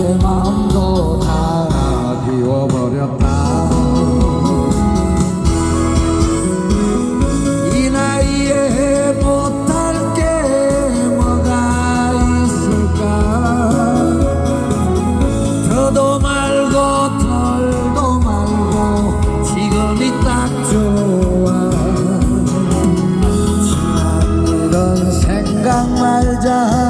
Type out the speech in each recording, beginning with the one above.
내 마음도 다 비워버렸다. 이 나이에 못할 게 뭐가 있을까? 저도 말고 덜도 말고 지금이 딱 좋아. 지난 일은 생각 말자.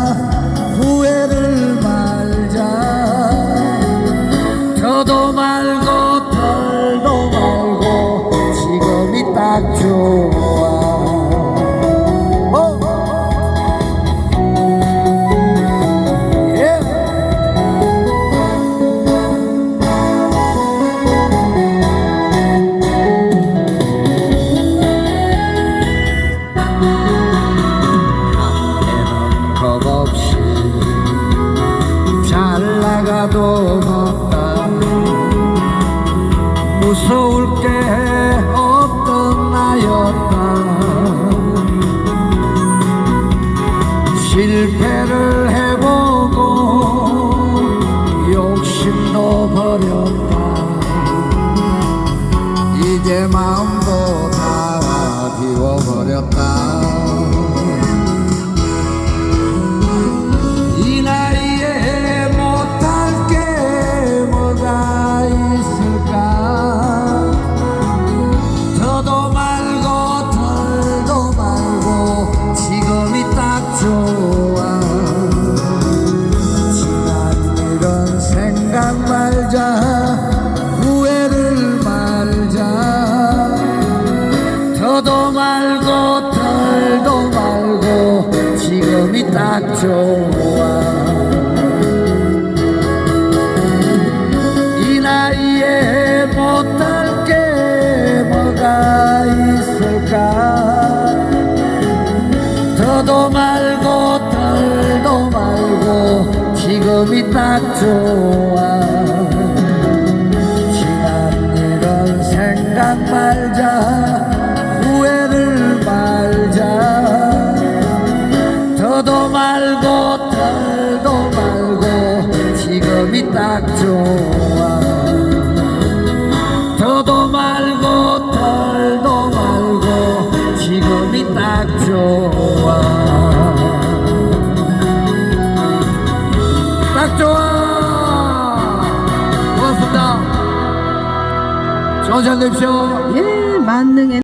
나가도 못다 무서울 게 없던 나였다. 실패를 해보고 욕심도 버렸다. 이제 마음도 다 비워버렸다 말자. 후회를 말자. 더도 말고 덜도 말고 지금이 딱 좋아. 이 나이에 못할 게 뭐가 있을까? 더도 말고 덜도 말고 지금이 딱 좋아 생각 말자 후회를 말자. 더도 말고 덜도 말고 지금이 딱 좋아 되십시오 예, 만능의